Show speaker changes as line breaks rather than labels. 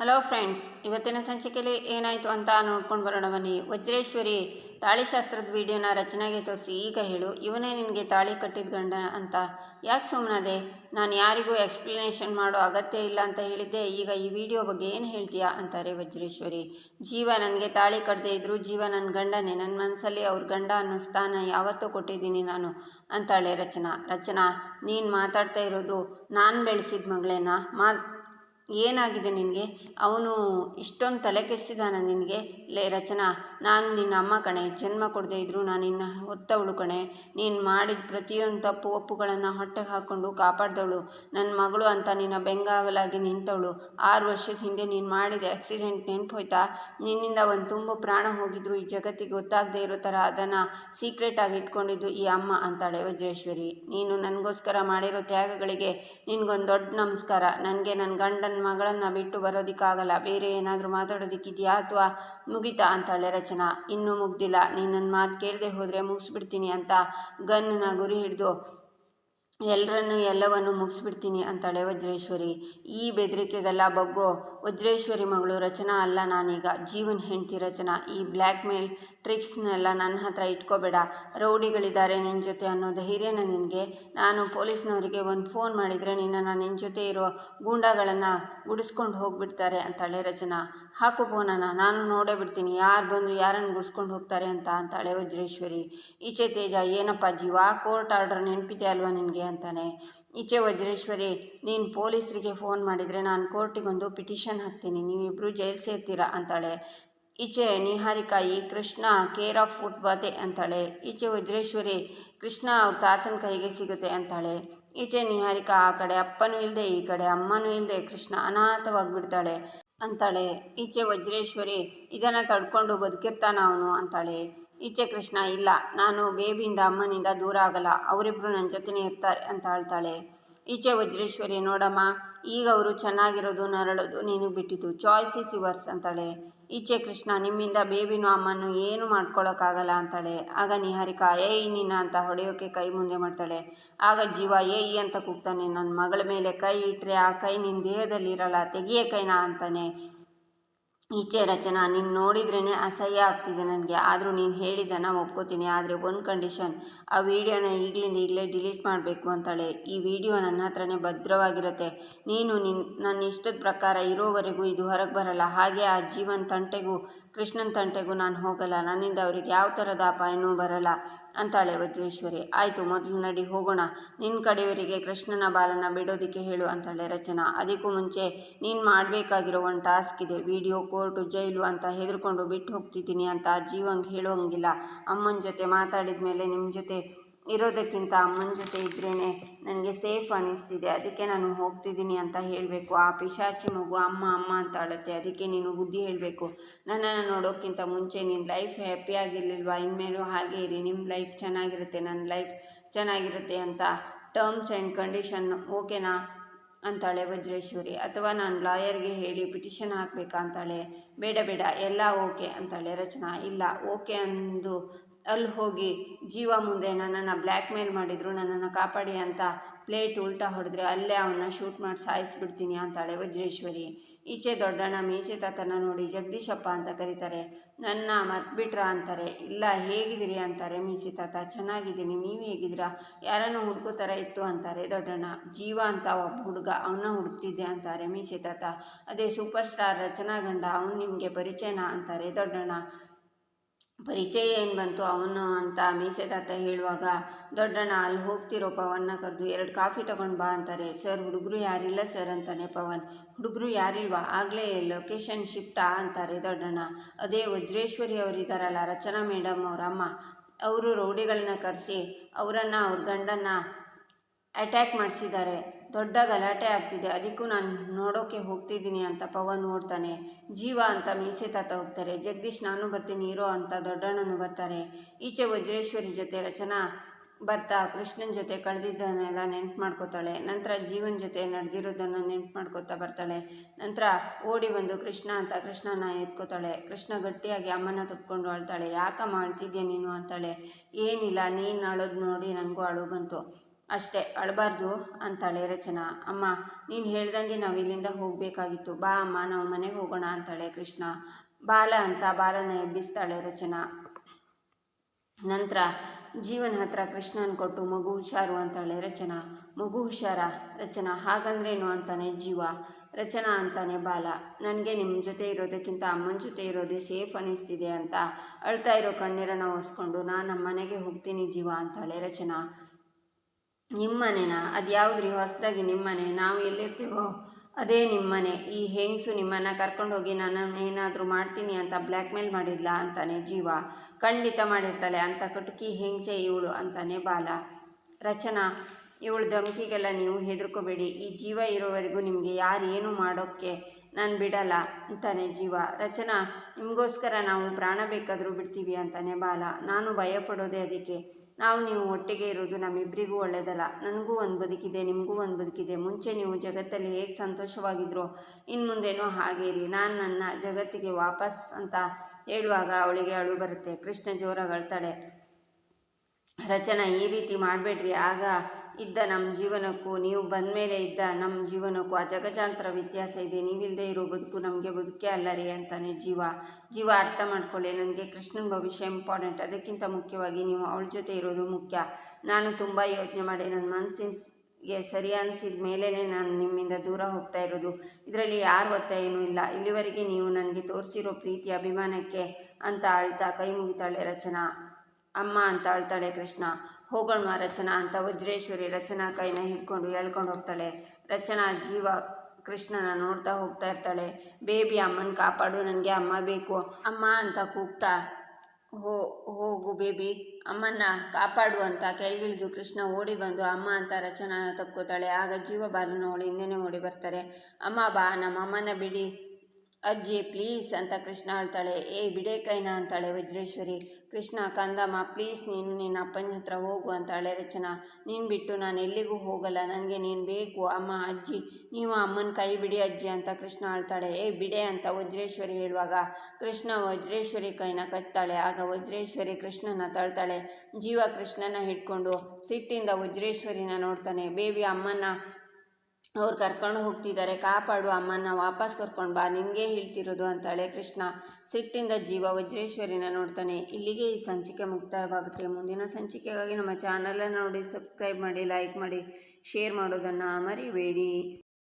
Hello friends, ಇವತ್ತಿನ ಸಂಚಿಕೆಯಲ್ಲಿ ಏನಾಯಿತು ಅಂತ ನೋಡ್ಕೊಂಡು ಬರೋಣ ಬನ್ನಿ. ವಜ್ರೇಶ್ವರಿ ತಾಳಿಶಾಸ್ತ್ರದ ವಿಡಿಯೋನ ರಚನೆಗೆ ತೋರಿಸಿ, ಈಗ ಹೇಳು, ಇವನೇ ನಿನಗೆ ತಾಳಿ ಕಟ್ಟಿದ ಗಂಡ ಅಂತ. ಯಾಕೆ ಸುಮ್ಮನದೆ ನಾನು ಯಾರಿಗೂ ಎಕ್ಸ್ಪ್ಲನೇಷನ್ ಮಾಡೋ ಅಗತ್ಯ ಇಲ್ಲ ಅಂತ ಹೇಳಿದ್ದೆ, ಈಗ ಈ ವಿಡಿಯೋ ಬಗ್ಗೆ ಏನು ಹೇಳ್ತೀಯಾ ಅಂತಾರೆ ವಜ್ರೇಶ್ವರಿ. ಜೀವ ನನಗೆ ತಾಳಿ ಕಟ್ಟದೆ ಇದ್ದರೂ ಜೀವ ನನ್ನ ಗಂಡನೇ ನನ್ನ ಮನಸ್ಸಲ್ಲಿ ಅವ್ರ ಗಂಡ ಅನ್ನೋ ಸ್ಥಾನ ಯಾವತ್ತೂ ಕೊಟ್ಟಿದ್ದೀನಿ ನಾನು, ಅಂತಾಳೆ ರಚನಾ. ರಚನಾ, ನೀನು ಮಾತಾಡ್ತಾ ಇರೋದು ನಾನು ಬೆಳೆಸಿದ ಮಗಳೇನಾ? ಮಾ ಏನಾಗಿದೆ ನಿನಗೆ? ಅವನು ಇಷ್ಟೊಂದು ತಲೆ ಕೆಡಿಸಿದಾನ ನಿನಗೆ? ಲೇ ರಚನಾ, ನಾನು ನಿನ್ನ ಅಮ್ಮ ಕಣೆ, ಜನ್ಮ ಕೊಡದೇ ಇದ್ದರೂ ನಾನು ನಿನ್ನ ಹೊತ್ತವಳು ಕಣೆ. ನೀನು ಮಾಡಿದ ಪ್ರತಿಯೊಂದು ತಪ್ಪು ಒಪ್ಪುಗಳನ್ನು ಹೊಟ್ಟೆಗೆ ಹಾಕ್ಕೊಂಡು ಕಾಪಾಡ್ದವಳು. ನನ್ನ ಮಗಳು ಅಂತ ನಿನ್ನ ಬೆಂಗಾವಲಾಗಿ ನಿಂತವಳು. ಆರು ವರ್ಷದ ಹಿಂದೆ ನೀನು ಮಾಡಿದ ಆಕ್ಸಿಡೆಂಟ್ ನೆನಪು ಹೋಯ್ತಾ ನಿನ್ನಿಂದ ಒಂದು ತುಂಬ ಪ್ರಾಣ ಹೋಗಿದ್ರು ಈ ಜಗತ್ತಿಗೆ ಗೊತ್ತಾಗದೇ ಇರೋ ಥರ ಅದನ್ನು ಸೀಕ್ರೆಟಾಗಿ ಇಟ್ಕೊಂಡಿದ್ದು ಈ ಅಮ್ಮ ಅಂತಾಳೆ ವಜ್ರೇಶ್ವರಿ. ನೀನು ನನಗೋಸ್ಕರ ಮಾಡಿರೋ ತ್ಯಾಗಗಳಿಗೆ ನಿನಗೊಂದು ದೊಡ್ಡ ನಮಸ್ಕಾರ. ನನಗೆ ನನ್ನ ಗಂಡನ ಮಗಳನ್ನು ಬಿಟ್ಟು ಬರೋದಿಕ್ಕಾಗಲ್ಲ. ಬೇರೆ ಏನಾದರೂ ಮಾತಾಡೋದಕ್ಕಿದೆಯಾ ಅಥವಾ ಮುಗಿತಾ ಅಂತಾಳೆ ರಚನಾ. ಇನ್ನೂ ಮುಗ್ದಿಲ್ಲ. ನೀನು ನನ್ನ ಮಾತು ಕೇಳದೆ ಹೋದರೆ ಮುಗಿಸ್ಬಿಡ್ತೀನಿ ಅಂತ ಗನ್ನನ ಗುರಿ ಹಿಡಿದು ಎಲ್ಲರನ್ನೂ ಎಲ್ಲವನ್ನು ಮುಗಿಸ್ಬಿಡ್ತೀನಿ ಅಂತಾಳೆ ವಜ್ರೇಶ್ವರಿ. ಈ ಬೆದರಿಕೆಗೆಲ್ಲ ಬಗ್ಗೋ ವಜ್ರೇಶ್ವರಿ ಮಗಳು ರಚನಾ ಅಲ್ಲ ನಾನೀಗ. ಜೀವನ್ ಹೆಂಡತಿ ರಚನಾ. ಈ ಬ್ಲ್ಯಾಕ್ ಮೇಲ್ ಟ್ರಿಕ್ಸ್ನೆಲ್ಲ ನನ್ನ ಹತ್ರ ಇಟ್ಕೋಬೇಡ. ರೌಡಿಗಳಿದ್ದಾರೆ ನಿನ್ನ ಜೊತೆ ಅನ್ನೋ ಧೈರ್ಯನ ನಿನಗೆ. ನಾನು ಪೊಲೀಸ್ನವರಿಗೆ ಒಂದು ಫೋನ್ ಮಾಡಿದರೆ ನಿನ್ನನ್ನು ನಿನ್ನ ಜೊತೆ ಇರೋ ಗೂಂಡಾಗಳನ್ನು ಗುಡಿಸ್ಕೊಂಡು ಹೋಗಿಬಿಡ್ತಾರೆ ಅಂತಾಳೆ ರಚನಾ. ಹಾಕು ಫೋನನ್ನ ನಾನು ನೋಡೇ ಬಿಡ್ತೀನಿ. ಯಾರು ಬಂದು ಯಾರನ್ನು ಗುಡಿಸ್ಕೊಂಡು ಹೋಗ್ತಾರೆ ಅಂತ ಅಂತಾಳೆ ವಜ್ರೇಶ್ವರಿ. ಈಚೆ ತೇಜ, ಏನಪ್ಪ ಜೀವ, ಕೋರ್ಟ್ ಆರ್ಡರ್ ನೆನಪಿದೆ ಅಲ್ವಾ ನಿನಗೆ ಅಂತಾನೆ. ಈಚೆ ವಜ್ರೇಶ್ವರಿ, ನೀನು ಪೊಲೀಸರಿಗೆ ಫೋನ್ ಮಾಡಿದರೆ ನಾನು ಕೋರ್ಟಿಗೊಂದು ಪಿಟಿಷನ್ ಹಾಕ್ತೀನಿ. ನೀವಿಬ್ಬರು ಜೈಲು ಸೇರ್ತೀರಾ ಅಂತಾಳೆ. ಈಚೆ ನಿಹಾರಿಕಾಯಿ, ಕೃಷ್ಣ, ಕೇರ್ ಆಫ್ ಫುಟ್ಬಾತೆ ಅಂತಾಳೆ. ಈಚೆ ವಜ್ರೇಶ್ವರಿ ಕೃಷ್ಣ ಅವ್ರ ತಾತನ ಕೈಗೆ ಸಿಗುತ್ತೆ ಅಂತಾಳೆ. ಈಚೆ ನಿಹಾರಿಕಾ ಆ ಕಡೆ ಅಪ್ಪನೂ ಇಲ್ಲದೆ ಈ ಕಡೆ ಅಮ್ಮನೂ ಇಲ್ಲದೆ ಕೃಷ್ಣ ಅನಾಥವಾಗಿಬಿಡ್ತಾಳೆ ಅಂತಾಳೆ. ಈಚೆ ವಜ್ರೇಶ್ವರಿ ಇದನ್ನು ತಡ್ಕೊಂಡು ಬದುಕಿರ್ತಾನ ಅವನು ಅಂತಾಳೆ. ಈಚೆ ಕೃಷ್ಣ, ಇಲ್ಲ, ನಾನು ಬೇಬಿಯಿಂದ ಅಮ್ಮನಿಂದ ದೂರ ಆಗಲ್ಲ ಅವರಿಬ್ಬರು ನನ್ನ ಜೊತೆನೇ ಇರ್ತಾರೆ ಅಂತ ಹೇಳ್ತಾಳೆ ಈಚೆ ವಜ್ರೇಶ್ವರಿ ನೋಡಮ್ಮ, ಈಗ ಅವರು ಚೆನ್ನಾಗಿರೋದು, ನರಳೋದು, ನೀನು ಬಿಟ್ಟಿದ್ದು ಚಾಯ್ಸ್ ಇಸ್ ಯುವರ್ಸ್ ಅಂತಾಳೆ. ಈಚೆ ಕೃಷ್ಣ, ನಿಮ್ಮಿಂದ ಬೇಬಿನೂ ಅಮ್ಮನೂ ಏನು ಮಾಡ್ಕೊಳ್ಳೋಕ್ಕಾಗಲ್ಲ ಅಂತಾಳೆ. ಆಗ ನಿಹಾರಿಕಾ ಏಯ್ ನಿನ್ನ ಅಂತ ಹೊಡೆಯೋಕೆ ಕೈ ಮುಂದೆ ಮಾಡ್ತಾಳೆ. ಆಗ ಜೀವ ಏಯ್ ಅಂತ ಕೂಗ್ತಾನೆ. ನನ್ನ ಮಗಳ ಮೇಲೆ ಕೈ ಇಟ್ಟರೆ ಆ ಕೈ ನಿನ್ನ ದೇಹದಲ್ಲಿ ಇರಲ್ಲ ತೆಗಿಯೇ ಕೈನಾ ಅಂತಾನೆ. ಈಚೆ ರಚನಾ ನೀನು ನೋಡಿದ್ರೇ ಅಸಹ್ಯ ಆಗ್ತಿದೆ ನನಗೆ. ಆದರೂ ನೀನು ಹೇಳಿದ್ದನ್ನು ಒಪ್ಕೋತೀನಿ. ಆದರೆ ಒಂದು ಕಂಡೀಷನ್ ಆ ವಿಡಿಯೋನ ಈಗಲಿಂದ ಈಗಲೇ ಡಿಲೀಟ್ ಮಾಡಬೇಕು ಅಂತಾಳೆ. ಈ ವಿಡಿಯೋ ನನ್ನ ಹತ್ರನೇ ಭದ್ರವಾಗಿರುತ್ತೆ. ನೀನು ನಿನ್ನ ನನ್ನ ಇಷ್ಟದ ಪ್ರಕಾರ ಇರೋವರೆಗೂ ಇದು ಹೊರಗೆ ಬರಲ್ಲ. ಹಾಗೆ ಆ ಜೀವನ್ ತಂಟೆಗೂ, ಕೃಷ್ಣನ ತಂಟೆಗೂ ನಾನು ಹೋಗಲ್ಲ. ನನ್ನಿಂದ ಅವ್ರಿಗೆ ಯಾವ ಥರದ ಅಪಾಯನೂ ಬರಲ್ಲ. ಅಂತಾಳೆ ವಜ್ರೇಶ್ವರಿ. ಆಯಿತು ಮೊದಲು ನಡಿ ಹೋಗೋಣ. ನಿನ್ನ ಕಡೆಯವರಿಗೆ ಕೃಷ್ಣನ ಬಾಲನ ಬಿಡೋದಕ್ಕೆ ಹೇಳು ಅಂತಾಳೆ ರಚನಾ. ಅದಕ್ಕೂ ಮುಂಚೆ ನೀನು ಮಾಡಬೇಕಾಗಿರೋ ಒಂದು ಟಾಸ್ಕ್ ಇದೆ. ವಿಡಿಯೋ, ಕೋರ್ಟು, ಜೈಲು ಅಂತ ಹೆದರ್ಕೊಂಡು ಬಿಟ್ಟು ಹೋಗ್ತಿದ್ದೀನಿ ಅಂತ ಜೀವಂಗೆ ಹೇಳೋಂಗಿಲ್ಲ ಅಮ್ಮನ ಜೊತೆ ಮಾತಾಡಿದ ಮೇಲೆ ನಿಮ್ಮ ಜೊತೆ ಇರೋದಕ್ಕಿಂತ ಅಮ್ಮನ ಜೊತೆ ಇದ್ರೇ ನನಗೆ ಸೇಫ್ ಅನ್ನಿಸ್ತಿದೆ ಅದಕ್ಕೆ ನಾನು ಹೋಗ್ತಿದ್ದೀನಿ ಅಂತ ಹೇಳಬೇಕು. ಆ ಪಿಶಾಚಿ ಮಗು ಅಮ್ಮ ಅಮ್ಮ ಅಂತ ಅಳುತ್ತೆ ಅದಕ್ಕೆ ನೀನು ಬುದ್ಧಿ ಹೇಳಬೇಕು. ನನ್ನನ್ನು ನೋಡೋಕ್ಕಿಂತ ಮುಂಚೆ ನಿನ್ನ ಲೈಫ್ ಹ್ಯಾಪಿಯಾಗಿರ್ಲಿಲ್ವಾ ಇನ್ಮೇಲೂ ಹಾಗೆ ಇರಿ. ನಿಮ್ಮ ಲೈಫ್ ಚೆನ್ನಾಗಿರುತ್ತೆ. ನನ್ನ ಲೈಫ್ ಚೆನ್ನಾಗಿರುತ್ತೆ ಅಂತ ಟರ್ಮ್ಸ್ ಆ್ಯಂಡ್ ಕಂಡೀಷನ್ ಓಕೆನಾ? ಅಂತಾಳೆ ವಜ್ರೇಶ್ವರಿ. ಅಥವಾ ನಾನು ಲಾಯರ್ಗೆ ಹೇಳಿ ಪಿಟಿಷನ್ ಹಾಕಬೇಕಾ ಅಂತಾಳೆ? ಬೇಡ ಬೇಡ. ಎಲ್ಲ ಓಕೆ ಅಂತಾಳೆ ರಚನಾ. ಇಲ್ಲ, ಓಕೆ ಅಂದು ಅಲ್ಲಿ ಹೋಗಿ ಜೀವ ಮುಂದೆ ನನ್ನನ್ನು ಬ್ಲ್ಯಾಕ್ ಮೇಲ್ ಮಾಡಿದ್ರು, ನನ್ನನ್ನು ಕಾಪಾಡಿ ಅಂತ ಪ್ಲೇಟ್ ಉಲ್ಟಾ ಹೊಡೆದ್ರೆ ಅಲ್ಲೇ ಅವನ್ನ ಶೂಟ್ ಮಾಡಿ ಸಾಯಿಸ್ಬಿಡ್ತೀನಿ ಅಂತಾಳೆ ವಜ್ರೇಶ್ವರಿ. ಈಚೆ ದೊಡ್ಡಣ್ಣ ಮೀಸೆ ತಾತನ ನೋಡಿ ಜಗದೀಶಪ್ಪ ಅಂತ ಕರೀತಾರೆ. ನನ್ನ ಮರ್ತ್ಬಿಟ್ರ ಅಂತಾರೆ. ಇಲ್ಲ, ಹೇಗಿದ್ದೀರಿ ಅಂತಾರೆ ಮೀಸೆ ತಾತ. ಚೆನ್ನಾಗಿದ್ದೀನಿ, ನೀವು ಹೇಗಿದ್ದೀರಾ? ಯಾರನ್ನು ಹುಡುಕೋ ಇತ್ತು ಅಂತಾರೆ ದೊಡ್ಡಣ್ಣ. ಜೀವ ಅಂತ ಒಬ್ಬ ಹುಡುಗ ಅವನ್ನ ಹುಡುಕ್ತಿದ್ದೆ ಅಂತಾರೆ ಮೀಸೆ ತಾತ. ಅದೇ ಸೂಪರ್ ಸ್ಟಾರ್ ರಚನಾ ಗಂಡ, ಅವನು ನಿಮಗೆ ಪರಿಚಯನಾ? ಅಂತಾರೆ ದೊಡ್ಡಣ್ಣ. ಪರಿಚಯ ಏನು ಬಂತು? ಅವನು ಅಂತ ಮೀಸೆದಾತ ಹೇಳುವಾಗ, ದೊಡ್ಡಣ್ಣ, ಅಲ್ಲಿ ಹೋಗ್ತಿರೋ ಪವನ್ನ ಕರೆದು ಎರಡು ಕಾಫಿ ತಗೊಂಡು ಬಾ ಅಂತಾರೆ. ಸರ್, ಹುಡುಗರು ಯಾರಿಲ್ಲ ಸರ್ ಅಂತಾನೆ ಪವನ್. ಹುಡುಗರು ಯಾರಿಲ್ವಾ? ಆಗಲೇ ಲೊಕೇಶನ್ ಶಿಫ್ಟಾ ಅಂತಾರೆ ದೊಡ್ಡಣ್ಣ. ಅದೇ, ವಜ್ರೇಶ್ವರಿ ಅವರಿದ್ದಾರಲ್ಲ ರಚನಾ ಮೇಡಮ್ ಅವರಮ್ಮ ಅವರು ರೌಡಿಗಳನ್ನ ಕರೆಸಿ, ಅವರನ್ನು, ಅವ್ರ ಗಂಡನ್ನು ಅಟ್ಯಾಕ್ ಮಾಡಿಸಿದ್ದಾರೆ. ದೊಡ್ಡ ಗಲಾಟೆ ಆಗ್ತಿದೆ. ಅದಕ್ಕೂ ನಾನು ನೋಡೋಕ್ಕೆ ಹೋಗ್ತಿದ್ದೀನಿ ಅಂತ ಪವನ್ ನೋಡ್ತಾನೆ. ಜೀವ ಅಂತ ಮೀಸೆ ತಾತ ಹೋಗ್ತಾರೆ. ಜಗದೀಶ್, ನಾನು ಬರ್ತೀನಿ, ಇರೋ ಅಂತ ದೊಡ್ಡಣ್ಣನು ಬರ್ತಾರೆ. ಈಚೆ ವಜ್ರೇಶ್ವರಿ ಜೊತೆ ರಚನಾ ಬರ್ತಾ ಕೃಷ್ಣನ ಜೊತೆ ಕಳೆದಿದ್ದನ್ನೆಲ್ಲ ನೆನ್ಪು ಮಾಡ್ಕೋತಾಳೆ. ನಂತರ ಜೀವನ್ ಜೊತೆ ನಡೆದಿರೋದನ್ನು ನೆನ್ಪು ಮಾಡ್ಕೋತಾ ಬರ್ತಾಳೆ. ನಂತರ ಓಡಿ ಬಂದು ಕೃಷ್ಣ ಅಂತ ಕೃಷ್ಣನ ಎತ್ಕೋತಾಳೆ. ಕೃಷ್ಣ ಗಟ್ಟಿಯಾಗಿ ಅಮ್ಮನ ತಪ್ಕೊಂಡು ಅಳ್ತಾಳೆ. ಯಾಕಮ್ಮ ಅಳ್ತಿದ್ಯಾ ನೀನು? ಅಂತಾಳೆ. ಏನಿಲ್ಲ, ನೀನು ಅಳೋದು ನೋಡಿ ನನಗೂ ಅಳು ಬಂತು. ಅಷ್ಟೇ, ಅಳಬಾರ್ದು ಅಂತಾಳೆ ರಚನಾ. ಅಮ್ಮ, ನೀನು ಹೇಳ್ದಂಗೆ ನಾವು ಇಲ್ಲಿಂದ ಹೋಗಬೇಕಾಗಿತ್ತು. ಬಾ ಅಮ್ಮ, ನಾವು ಮನೆಗೆ ಹೋಗೋಣ ಅಂತಾಳೆ ಕೃಷ್ಣ. ಬಾಲ ಅಂತ ಬಾಲನ ಎಬ್ಬಿಸ್ತಾಳೆ ರಚನಾ. ನಂತರ, ಜೀವನ ಹತ್ರ ಕೃಷ್ಣನ್ ಕೊಟ್ಟು ಮಗು ಹುಷಾರು ಅಂತಾಳೆ ರಚನಾ. ಮಗು ಹುಷಾರ? ರಚನಾ, ಹಾಗಂದ್ರೇನು ಅಂತಾನೆ ಜೀವ. ರಚನಾ ಅಂತಾನೆ ಬಾಲ. ನನಗೆ ನಿಮ್ಮ ಜೊತೆ ಇರೋದಕ್ಕಿಂತ ಅಮ್ಮನ ಜೊತೆ ಇರೋದೇ ಸೇಫ್ ಅನ್ನಿಸ್ತಿದೆ ಅಂತ ಅಳ್ತಾ ಇರೋ ಕಣ್ಣೀರನ್ನು ಒರೆಸ್ಕೊಂಡು ನಾನು ನಮ್ಮ ಮನೆಗೆ ಹೋಗ್ತೀನಿ ಜೀವ ಅಂತಾಳೆ ರಚನಾ. ನಿಮ್ಮನೆನ? ಅದು ಯಾವುದ್ರಿ? ಹೊಸದಾಗಿ ನಿಮ್ಮನೆ. ನಾವು ಎಲ್ಲಿರ್ತೀವೋ? ಅದೇ ನಿಮ್ಮನೆ. ಈ ಹೆಂಗಸು ನಿಮ್ಮನ್ನು ಕರ್ಕೊಂಡೋಗಿ ನಾನು ಏನಾದರೂ ಮಾಡ್ತೀನಿ ಅಂತ ಬ್ಲ್ಯಾಕ್ ಮೇಲ್ ಮಾಡಿದ್ಲ ಅಂತಾನೆ ಜೀವ. ಖಂಡಿತ ಮಾಡಿರ್ತಾಳೆ ಅಂತ ಕಟುಕಿ ಹೆಂಗಸೆ ಇವಳು ಅಂತಾನೆ ಬಾಲ. ರಚನಾ, ಇವಳು ಧಮಕಿಗೆಲ್ಲ ನೀವು ಹೆದರ್ಕೋಬೇಡಿ. ಈ ಜೀವ ಇರೋವರೆಗೂ ನಿಮಗೆ ಯಾರು ಏನು ಮಾಡೋಕ್ಕೆ ನಾನು ಬಿಡಲ್ಲ ಅಂತಾನೆ ಜೀವ. ರಚನಾ, ನಿಮಗೋಸ್ಕರ ನಾವು ಪ್ರಾಣ ಬೇಕಾದರೂ ಬಿಡ್ತೀವಿ ಅಂತಾನೆ ಬಾಲ. ನಾನು ಭಯಪಡೋದೇ ಅದಕ್ಕೆ. ನಾವು ನೀವು ಒಟ್ಟಿಗೆ ಇರೋದು ನಮ್ಮಿಬ್ಬರಿಗೂ ಒಳ್ಳೆಯದಲ್ಲ. ನನಗೂ ಒಂದು ಬದುಕಿದೆ, ನಿಮಗೂ ಒಂದು ಬದುಕಿದೆ. ಮುಂಚೆ ನೀವು ಜಗತ್ತಲ್ಲಿ ಹೇಗೆ ಸಂತೋಷವಾಗಿದ್ರೋ ಇನ್ನು ಮುಂದೇನೋ ಹಾಗೆ ಇರಿ. ನಾನು ನನ್ನ ಜಗತ್ತಿಗೆ ವಾಪಸ್ ಅಂತ ಹೇಳುವಾಗ ಅವಳಿಗೆ ಅಳು ಬರುತ್ತೆ. ಕೃಷ್ಣ ಜೋರಾಗಿ ಅಳ್ತಾಳೆ. ರಚನಾ, ಈ ರೀತಿ ಮಾಡಬೇಡ್ರಿ. ಆಗ ಇದ್ದ ನಮ್ಮ ಜೀವನಕ್ಕೂ, ನೀವು ಬಂದ ಮೇಲೆ ಇದ್ದ ನಮ್ಮ ಜೀವನಕ್ಕೂ ಆ ಜಗಜಾಂತರ ವ್ಯತ್ಯಾಸ ಇದೆ. ನೀವಿಲ್ಲದೆ ಇರೋ ಬದುಕು ನಮಗೆ ಬದುಕೇ ಅಲ್ಲ ರೀ ಅಂತಾನೆ ಜೀವ. ಜೀವ ಅರ್ಥ ಮಾಡ್ಕೊಳ್ಳಿ, ನನಗೆ ಕೃಷ್ಣನ ಭವಿಷ್ಯ ಇಂಪಾರ್ಟೆಂಟ್ ಅದಕ್ಕಿಂತ ಮುಖ್ಯವಾಗಿ ನೀವು ಅವಳ ಜೊತೆ ಇರೋದು ಮುಖ್ಯ. ನಾನು ತುಂಬ ಯೋಚನೆ ಮಾಡಿ, ನನ್ನ ಮನಸ್ಸಿಗೆ ಸರಿ ಅನಿಸಿದ ಮೇಲೇ ನಾನು ನಿಮ್ಮಿಂದ ದೂರ ಹೋಗ್ತಾ ಇರೋದು. ಇದರಲ್ಲಿ ಯಾರ ಒತ್ತಾಯನೂ ಇಲ್ಲ. ಇಲ್ಲಿವರೆಗೆ ನೀವು ನನಗೆ ತೋರಿಸಿರೋ ಪ್ರೀತಿ, ಅಭಿಮಾನಕ್ಕೆ ಅಂತ ಅಳ್ತಾ ಕೈ ಮುಗಿತಾಳೆ ರಚನಾ. ಅಮ್ಮ ಅಂತ ಅಳ್ತಾಳೆ ಕೃಷ್ಣ. ಹೋಗೋಣ ರಚನಾ ಅಂತ ವಜ್ರೇಶ್ವರಿ ರಚನಾ ಕೈನ ಹಿಡ್ಕೊಂಡು ಎಳ್ಕೊಂಡು ಹೋಗ್ತಾಳೆ. ರಚನಾ ಜೀವ ಕೃಷ್ಣನ ನೋಡ್ತಾ ಹೋಗ್ತಾ ಇರ್ತಾಳೆ. ಬೇಬಿ ಅಮ್ಮನ ಕಾಪಾಡು ನನಗೆ ಅಮ್ಮ ಬೇಕು. ಅಮ್ಮ ಅಂತ ಕೂಗ್ತಾ, ಹೋ, ಹೋಗು ಬೇಬಿ, ಅಮ್ಮನ್ನ ಕಾಪಾಡು ಅಂತ ಕೆಳಗಿಳಿದು ಕೃಷ್ಣ ಓಡಿ ಬಂದು ಅಮ್ಮ ಅಂತ ರಚನಾ ತಪ್ಕೋತಾಳೆ. ಆಗ ಜೀವ ಬಾಲ ನೋಡಿ ಹಿಂದೆನೇ ಓಡಿ ಬರ್ತಾರೆ. ಅಮ್ಮ ಬಾ, ನಮ್ಮ ಅಮ್ಮನ ಬಿಡಿ ಅಜ್ಜಿ, ಪ್ಲೀಸ್ ಅಂತ ಕೃಷ್ಣ ಹೇಳ್ತಾಳೆ. ಏ, ಬಿಡೆ ಕೈನ ಅಂತಾಳೆ ವಜ್ರೇಶ್ವರಿ. ಕೃಷ್ಣ, ಕಂದಮ್ಮ, ಪ್ಲೀಸ್ ನೀನು ನಿನ್ನ ಅಪ್ಪನ ಹತ್ರ ಹೋಗು ಅಂತಾಳೆ ರಚನಾ. ನೀನು ಬಿಟ್ಟು ನಾನು ಎಲ್ಲಿಗೂ ಹೋಗಲ್ಲ. ನನಗೆ ನೀನು ಬೇಕು. ಅಮ್ಮ, ಅಜ್ಜಿ, ನೀವು ಅಮ್ಮನ ಕೈ ಬಿಡಿ ಅಜ್ಜಿ ಅಂತ ಕೃಷ್ಣ ಹೇಳ್ತಾಳೆ. ಏ, ಬಿಡೆ ಅಂತ ವಜ್ರೇಶ್ವರಿ ಹೇಳುವಾಗ ಕೃಷ್ಣ ವಜ್ರೇಶ್ವರಿ ಕೈನ ಕಟ್ತಾಳೆ. ಆಗ ವಜ್ರೇಶ್ವರಿ ಕೃಷ್ಣನ ತಳ್ತಾಳೆ. ಜೀವ ಕೃಷ್ಣನ ಹಿಡ್ಕೊಂಡು ಸಿಟ್ಟಿಂದ ವಜ್ರೇಶ್ವರಿನ ನೋಡ್ತಾನೆ. ಬೇಬಿ ಅಮ್ಮನ ಅವ್ರು ಕರ್ಕೊಂಡು ಹೋಗ್ತಿದ್ದಾರೆ. ಕಾಪಾಡು ಅಮ್ಮನ ವಾಪಸ್ ಕರ್ಕೊಂಡು ಬಾ, ನಿನಗೆ ಹೇಳ್ತಿರೋದು ಅಂತಾಳೆ ಕೃಷ್ಣ. ಸಿಟ್ಟಿಂದ ಜೀವ ವಜ್ರೇಶ್ವರಿನ ನೋಡ್ತಾನೆ. ಇಲ್ಲಿಗೆ ಈ ಸಂಚಿಕೆ ಮುಕ್ತಾಯವಾಗುತ್ತೆ. ಮುಂದಿನ ಸಂಚಿಕೆಗಾಗಿ ನಮ್ಮ ಚಾನಲನ್ನು ನೋಡಿ, ಸಬ್ಸ್ಕ್ರೈಬ್ ಮಾಡಿ, ಲೈಕ್ ಮಾಡಿ, ಶೇರ್ ಮಾಡೋದನ್ನು ಮರಿಬೇಡಿ.